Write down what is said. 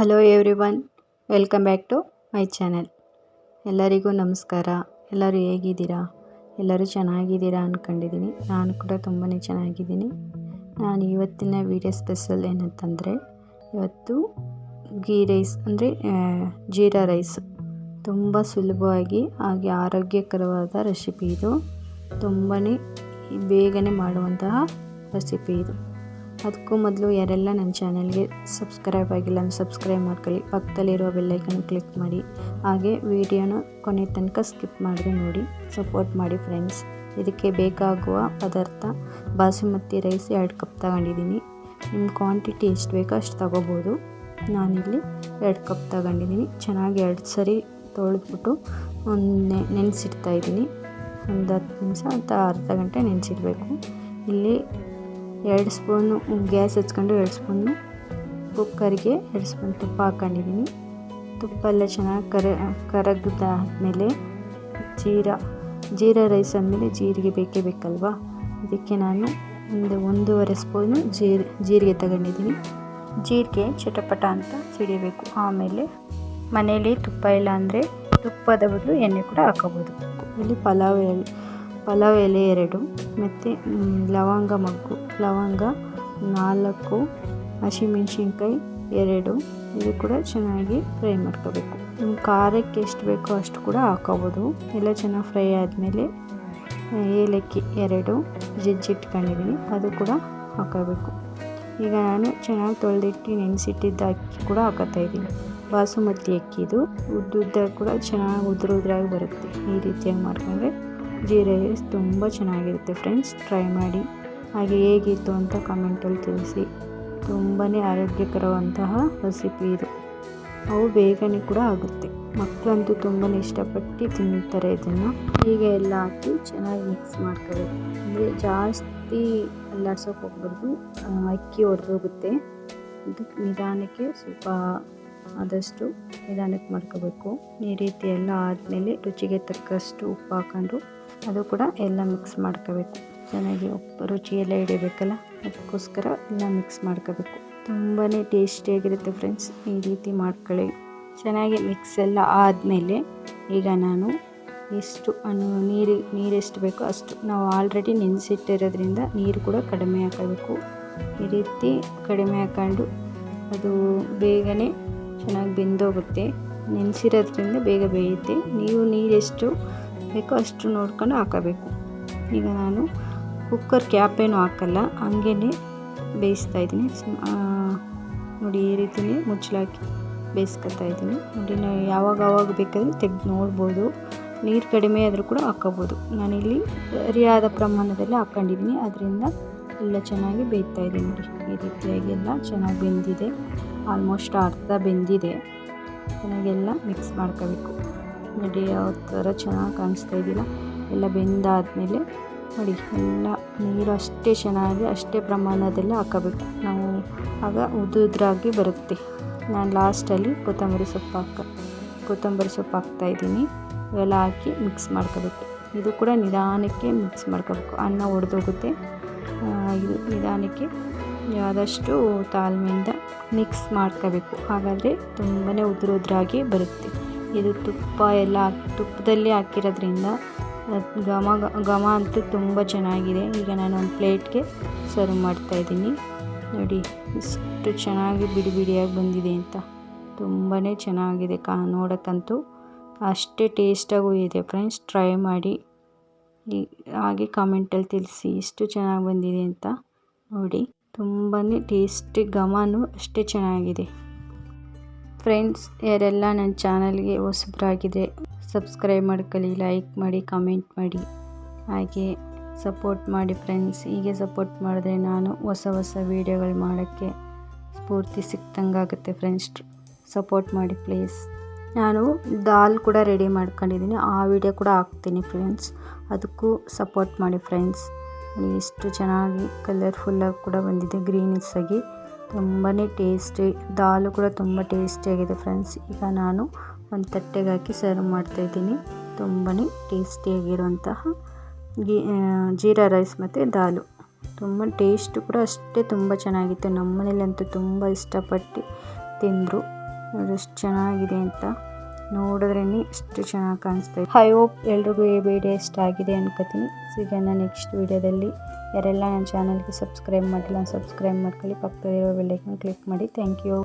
Hello everyone welcome back to my channel ಎಲ್ಲರಿಗೂ ನಮಸ್ಕಾರ. ಎಲ್ಲರೂ ಹೇಗಿದ್ದೀರಾ? ಎಲ್ಲರೂ ಚೆನ್ನಾಗಿದ್ದೀರಾ ಅಂದ್ಕೊಂಡಿದ್ದೀನಿ ನಾನು ಕೂಡ ತುಂಬಾ ಚೆನ್ನಾಗಿದ್ದೀನಿ. ನಾನು ಇವತ್ತಿನ ವಿಡಿಯೋ ಸ್ಪೆಷಲ್ ಏನಂತಂದರೆ, ಇವತ್ತು ಗೀ ರೈಸ್ ಅಂದರೆ ಜೀರಾ ರೈಸ್ ತುಂಬ ಸುಲಭವಾಗಿ, ಹಾಗೆ ಆರೋಗ್ಯಕರವಾದ ರೆಸಿಪಿ ಇದು. ತುಂಬಾ ಬೇಗನೆ ಮಾಡುವಂತಹ ರೆಸಿಪಿ ಇದು. ಅದಕ್ಕೂ ಮೊದಲು ಯಾರೆಲ್ಲ ನನ್ನ ಚಾನಲ್ಗೆ ಸಬ್ಸ್ಕ್ರೈಬ್ ಆಗಿಲ್ಲ ಅಂದರೆ ಸಬ್ಸ್ಕ್ರೈಬ್ ಮಾಡ್ಕೊಳ್ಳಿ. ಪಕ್ಕದಲ್ಲಿರೋ ಬೆಲ್ಲೈಕನ್ ಕ್ಲಿಕ್ ಮಾಡಿ. ಹಾಗೆ ವಿಡಿಯೋನ ಕೊನೆ ತನಕ ಸ್ಕಿಪ್ ಮಾಡಿದೆ ನೋಡಿ. ಸಪೋರ್ಟ್ ಮಾಡಿ ಫ್ರೆಂಡ್ಸ್ ಇದಕ್ಕೆ ಬೇಕಾಗುವ ಪದಾರ್ಥ ಬಾಸುಮತಿ ರೈಸ್ ಎರಡು ಕಪ್ ತಗೊಂಡಿದ್ದೀನಿ. ನಿಮ್ಮ ಕ್ವಾಂಟಿಟಿ ಎಷ್ಟು ಬೇಕೋ ಅಷ್ಟು ತಗೋಬೋದು. ನಾನಿಲ್ಲಿ ಎರಡು ಕಪ್ ತಗೊಂಡಿದ್ದೀನಿ. ಚೆನ್ನಾಗಿ ಎರಡು ಸರಿ ತೊಳೆದ್ಬಿಟ್ಟು ಒಂದು ನೆನೆಸಿಡ್ತಾ ಇದ್ದೀನಿ. ಒಂದು ಹತ್ತು ನಿಮಿಷ ಅಥವಾ ಅರ್ಧ ಗಂಟೆ ನೆನೆಸಿಡಬೇಕು. ಇಲ್ಲಿ ಎರಡು ಸ್ಪೂನು ಗ್ಯಾಸ್ ಹಚ್ಕೊಂಡು ಎರಡು ಸ್ಪೂನು ಕುಕ್ಕರ್ಗೆ ಎರಡು ಸ್ಪೂನ್ ತುಪ್ಪ ಹಾಕ್ಕೊಂಡಿದ್ದೀನಿ. ತುಪ್ಪ ಎಲ್ಲ ಚೆನ್ನಾಗಿ ಕರ ಕರಗಿದಾದ್ಮೇಲೆ ಜೀರಾ ಜೀರಾ ರೈಸ್ ಅಂದಮೇಲೆ ಜೀರಿಗೆ ಬೇಕೇ ಬೇಕಲ್ವಾ? ಇದಕ್ಕೆ ನಾನು ಒಂದು ಒಂದೂವರೆ ಸ್ಪೂನು ಜೀರ್, ಜೀರಿಗೆ ತಗೊಂಡಿದ್ದೀನಿ. ಜೀರಿಗೆ ಚಟಪಟ ಅಂತ ಸಿಡಿಬೇಕು. ಆಮೇಲೆ ಮನೆಯಲ್ಲಿ ತುಪ್ಪ ಇಲ್ಲ ಅಂದರೆ ತುಪ್ಪದ ಬದಲು ಎಣ್ಣೆ ಕೂಡ ಹಾಕೋಬೋದು. ಇಲ್ಲಿ ಪಲಾವ್ ಎಲೆ ಪಲಾವ್ ಎಲೆ ಎರಡು, ಮತ್ತು ಲವಂಗ ಮಗ್ಗು. ಲವಂಗ ನಾಲ್ಕು, ಹಸಿಮೆಣ್ಸಿನ್ಕಾಯಿ ಎರಡು. ಇದು ಕೂಡ ಚೆನ್ನಾಗಿ ಫ್ರೈ ಮಾಡ್ಕೋಬೇಕು. ಖಾರಕ್ಕೆ ಎಷ್ಟು ಬೇಕೋ ಅಷ್ಟು ಕೂಡ ಹಾಕೋಬೋದು. ಎಲ್ಲ ಚೆನ್ನಾಗಿ ಫ್ರೈ ಆದಮೇಲೆ ಏಲಕ್ಕಿ ಎರಡು ಜಜ್ಜಿಟ್ಕೊಂಡಿದ್ದೀನಿ. ಅದು ಕೂಡ ಹಾಕೋಬೇಕು. ಈಗ ನಾನು ಚೆನ್ನಾಗಿ ತೊಳೆದಿಟ್ಟು ನೆನೆಸಿಟ್ಟಿದ್ದ ಅಕ್ಕಿ ಕೂಡ ಹಾಕೋತಾ ಇದ್ದೀನಿ. ಬಾಸುಮತಿ ಅಕ್ಕಿದು ಉದ್ದುದ್ದ ಕೂಡ ಚೆನ್ನಾಗಿ ಉದುರು ಉದುರಾಗಿ ಬರುತ್ತೆ. ಈ ರೀತಿಯಾಗಿ ಮಾಡ್ಕೊಂಡ್ರೆ ಜೀರಾ ರೈಸ್ ತುಂಬ ಚೆನ್ನಾಗಿರುತ್ತೆ. ಫ್ರೆಂಡ್ಸ್, ಟ್ರೈ ಮಾಡಿ. ಹಾಗೆ ಹೇಗಿತ್ತು ಅಂತ ಕಮೆಂಟಲ್ಲಿ ತಿಳಿಸಿ. ತುಂಬಾ ಆರೋಗ್ಯಕರವಂತಹ ರೆಸಿಪಿ ಇದು. ಅವು ಬೇಗನೆ ಕೂಡ ಆಗುತ್ತೆ. ಮಕ್ಕಳಂತೂ ತುಂಬಾ ಇಷ್ಟಪಟ್ಟು ತಿಂತಾರೆ ಇದನ್ನು. ಹೀಗೆ ಎಲ್ಲ ಹಾಕಿ ಚೆನ್ನಾಗಿ ಮಿಕ್ಸ್ ಮಾಡ್ಕೋಬೇಕು. ಅಂದರೆ ಜಾಸ್ತಿ ಅಲ್ಲಾಡ್ಸೋಕೆ ಹೋಗ್ಬಾರ್ದು. ಅಕ್ಕಿ ಹೊಡೆದೋಗುತ್ತೆ ಅದಕ್ಕೆ ನಿಧಾನಕ್ಕೆ ಸ್ವಲ್ಪ ಆದಷ್ಟು ನಿಧಾನಕ್ಕೆ ಮಾಡ್ಕೋಬೇಕು. ಈ ರೀತಿ ಎಲ್ಲ ಆದಮೇಲೆ ರುಚಿಗೆ ತಕ್ಕಷ್ಟು ಉಪ್ಪು ಹಾಕೊಂಡು ಅದು ಕೂಡ ಎಲ್ಲ ಮಿಕ್ಸ್ ಮಾಡ್ಕೋಬೇಕು. ಚೆನ್ನಾಗಿ ರುಚಿಯೆಲ್ಲ ಹಿಡಿಬೇಕಲ್ಲ? ಅದಕ್ಕೋಸ್ಕರ ಎಲ್ಲ ಮಿಕ್ಸ್ ಮಾಡ್ಕೋಬೇಕು. ತುಂಬಾ ಟೇಸ್ಟಿಯಾಗಿರುತ್ತೆ ಫ್ರೆಂಡ್ಸ್ ಈ ರೀತಿ ಮಾಡ್ಕೊಳ್ಳಿ. ಚೆನ್ನಾಗಿ ಮಿಕ್ಸ್ ಎಲ್ಲ ಆದಮೇಲೆ ಈಗ ನಾನು ಎಷ್ಟು ಅನ್ನು ನೀರು ನೀರೆಷ್ಟು ಎಷ್ಟು ಬೇಕೋ ಅಷ್ಟು ನಾವು ಆಲ್ರೆಡಿ ನೆನೆಸಿಟ್ಟಿರೋದ್ರಿಂದ ನೀರು ಕೂಡ ಕಡಿಮೆ ಹಾಕೋಬೇಕು. ಈ ರೀತಿ ಕಡಿಮೆ ಹಾಕೊಂಡು ಅದು ಬೇಗನೆ ಚೆನ್ನಾಗಿ ಬೆಂದೋಗುತ್ತೆ. ನೆನೆಸಿರೋದ್ರಿಂದ ಬೇಗ ಬೇಯುತ್ತೆ. ನೀವು ನೀರೆಷ್ಟು ಬೇಕೋ ಅಷ್ಟು ನೋಡ್ಕೊಂಡು ಹಾಕಬೇಕು. ಈಗ ನಾನು ಕುಕ್ಕರ್ ಕ್ಯಾಪೇನು ಹಾಕಲ್ಲ ಹಂಗೇ ಬೇಯಿಸ್ತಾ ಇದ್ದೀನಿ. ನೋಡಿ ಈ ರೀತಿಯೇ ಮುಚ್ಚಲಾಕಿ ಬೇಯಿಸ್ಕೊತಾ ಇದ್ದೀನಿ. ನೋಡಿ ನಾವು ಯಾವಾಗ ಆವಾಗ ಬೇಕಾದರೆ ತೆಗೆದು ನೋಡ್ಬೋದು. ನೀರು ಕಡಿಮೆ ಆದರೂ ಕೂಡ ಹಾಕೋಬೋದು ನಾನಿಲ್ಲಿ ಸರಿಯಾದ ಪ್ರಮಾಣದಲ್ಲಿ ಹಾಕ್ಕೊಂಡಿದ್ದೀನಿ. ಅದರಿಂದ ಎಲ್ಲ ಚೆನ್ನಾಗಿ ಬೇಯ್ತಾ ಇದೆ ನೋಡಿ. ಈ ರೀತಿಯಾಗಿ ಎಲ್ಲ ಚೆನ್ನಾಗಿ ಬೆಂದಿದೆ. ಆಲ್ಮೋಸ್ಟ್ ಅರ್ಧ ಬೆಂದಿದೆ. ಚೆನ್ನಾಗೆಲ್ಲ ಮಿಕ್ಸ್ ಮಾಡ್ಕೋಬೇಕು. ನೋಡಿ ಯಾವ ಥರ ಚೆನ್ನಾಗಿ ಕಾಣಿಸ್ತಾ ಇದ್ದಿಲ್ಲ ಎಲ್ಲ ಬೆಂದಾದಮೇಲೆ ನೋಡಿ, ಎಲ್ಲ ನೀರು ಅಷ್ಟೇ ಚೆನ್ನಾಗಿ, ಅಷ್ಟೇ ಪ್ರಮಾಣದಲ್ಲಿ ಹಾಕೋಬೇಕು. ನಾವು ಆಗ ಉದುದ್ರಾಗಿ ಬರುತ್ತೆ. ನಾನು ಲಾಸ್ಟಲ್ಲಿ ಕೊತ್ತಂಬರಿ ಸೊಪ್ಪು ಹಾಕ, ಕೊತ್ತಂಬರಿ ಸೊಪ್ಪು ಹಾಕ್ತಾಯಿದ್ದೀನಿ ಇವೆಲ್ಲ ಹಾಕಿ ಮಿಕ್ಸ್ ಮಾಡ್ಕೋಬೇಕು. ಇದು ಕೂಡ ನಿಧಾನಕ್ಕೆ ಮಿಕ್ಸ್ ಮಾಡ್ಕೋಬೇಕು. ಅನ್ನ ಒಡೆದೋಗುತ್ತೆ. ಇದು ನಿಧಾನಕ್ಕೆ ಆದಷ್ಟು ತಾಳ್ಮೆಯಿಂದ ಮಿಕ್ಸ್ ಮಾಡ್ಕೋಬೇಕು. ಹಾಗಾದರೆ ತುಂಬಾ ಉದುರು ಉದುರಾಗಿ ಬರುತ್ತೆ. ಇದು ತುಪ್ಪ ಎಲ್ಲ ತುಪ್ಪದಲ್ಲಿ ಹಾಕಿರೋದ್ರಿಂದ ಘಮ ಘಮ ಅಂತೂ ತುಂಬ ಚೆನ್ನಾಗಿದೆ. ಈಗ ನಾನು ಒಂದು ಪ್ಲೇಟ್ಗೆ ಸರ್ವ್ ಮಾಡ್ತಾಯಿದ್ದೀನಿ ನೋಡಿ, ಇಷ್ಟು ಚೆನ್ನಾಗಿ ಬಿಡಿ ಬಿಡಿಯಾಗಿ ಬಂದಿದೆ ಅಂತ. ತುಂಬಾ ಚೆನ್ನಾಗಿದೆ ಕಾ, ನೋಡೋಕ್ಕಂತೂ. ಅಷ್ಟೇ ಟೇಸ್ಟಾಗೂ ಇದೆ ಫ್ರೆಂಡ್ಸ್, ಟ್ರೈ ಮಾಡಿ. ಹಾಗೆ ಕಾಮೆಂಟಲ್ಲಿ ತಿಳಿಸಿ ಇಷ್ಟು ಚೆನ್ನಾಗಿ ಬಂದಿದೆ ಅಂತ. ನೋಡಿ ತುಂಬಾ ಟೇಸ್ಟಿ, ಘಮನೂ ಅಷ್ಟೇ ಚೆನ್ನಾಗಿದೆ. ಫ್ರೆಂಡ್ಸ್, ಯಾರೆಲ್ಲ ನನ್ನ ಚಾನಲ್ಗೆ ಹೊಸಬ್ರಾಗಿದ್ದರೆ ಸಬ್ಸ್ಕ್ರೈಬ್ ಮಾಡ್ಕೊಳ್ಳಿ ಲೈಕ್ ಮಾಡಿ ಕಮೆಂಟ್ ಮಾಡಿ. ಹಾಗೆ ಸಪೋರ್ಟ್ ಮಾಡಿ ಫ್ರೆಂಡ್ಸ್ ಹೀಗೆ ಸಪೋರ್ಟ್ ಮಾಡಿದ್ರೆ ನಾನು ಹೊಸ ಹೊಸ ವೀಡಿಯೋಗಳು ಮಾಡೋಕ್ಕೆ ಸ್ಫೂರ್ತಿ ಸಿಕ್ತಂಗಾಗುತ್ತೆ ಫ್ರೆಂಡ್ಸ್ ಸಪೋರ್ಟ್ ಮಾಡಿ ಪ್ಲೀಸ್ ನಾನು ದಾಲ್ ಕೂಡ ರೆಡಿ ಮಾಡ್ಕೊಂಡಿದ್ದೀನಿ. ಆ ವಿಡಿಯೋ ಕೂಡ ಹಾಕ್ತೀನಿ ಫ್ರೆಂಡ್ಸ್ ಅದಕ್ಕೂ ಸಪೋರ್ಟ್ ಮಾಡಿ ಫ್ರೆಂಡ್ಸ್ ಎಷ್ಟು ಚೆನ್ನಾಗಿ ಕಲರ್ಫುಲ್ಲಾಗಿ ಕೂಡ ಬಂದಿದೆ. ಗ್ರೀನಿಸ್ ಆಗಿ. ತುಂಬಾ ಟೇಸ್ಟಿ ದಾಲು ಕೂಡ ತುಂಬ ಟೇಸ್ಟಿಯಾಗಿದೆ ಫ್ರೆಂಡ್ಸ್ ಈಗ ನಾನು ಒಂದು ತಟ್ಟೆಗೆ ಹಾಕಿ ಸರ್ವ್ ಮಾಡ್ತಾಯಿದ್ದೀನಿ ತುಂಬಾ ಟೇಸ್ಟಿಯಾಗಿರುವಂತಹ ಗೀ ಜೀರಾ ರೈಸ್ ಮತ್ತು ದಾಲು. ತುಂಬ ಟೇಸ್ಟು ಕೂಡ ಅಷ್ಟೇ ತುಂಬ ಚೆನ್ನಾಗಿತ್ತು. ನಮ್ಮ ಮನೇಲಂತೂ ತುಂಬ ಇಷ್ಟಪಟ್ಟು ತಿಂದರು. ಅದೆಷ್ಟು ಚೆನ್ನಾಗಿದೆ ಅಂತ ನೋಡಿದ್ರೇ ಎಷ್ಟು ಚೆನ್ನಾಗಿ ಕಾಣಿಸ್ತಾ ಐ ಹೋಪ್ ಎಲ್ರಿಗೂ ಈ ವಿಡಿಯೋ ಇಷ್ಟ ಆಗಿದೆ ಅನ್ಕೋತೀನಿ. ಸಿಗೋಣ ನೆಕ್ಸ್ಟ್ ವಿಡಿಯೋದಲ್ಲಿ ಯಾರೆಲ್ಲ ನನ್ನ ಚಾನಲ್ಗೆ ಸಬ್ಸ್ಕ್ರೈಬ್ ಮಾಡಿಲ್ಲ ಸಬ್ಸ್ಕ್ರೈಬ್ ಮಾಡ್ಕೊಳ್ಳಿ. ಪಕ್ಕದಲ್ಲಿರೋ ಬೆಲ್ಲೈಕನ್ ಕ್ಲಿಕ್ ಮಾಡಿ. Thank you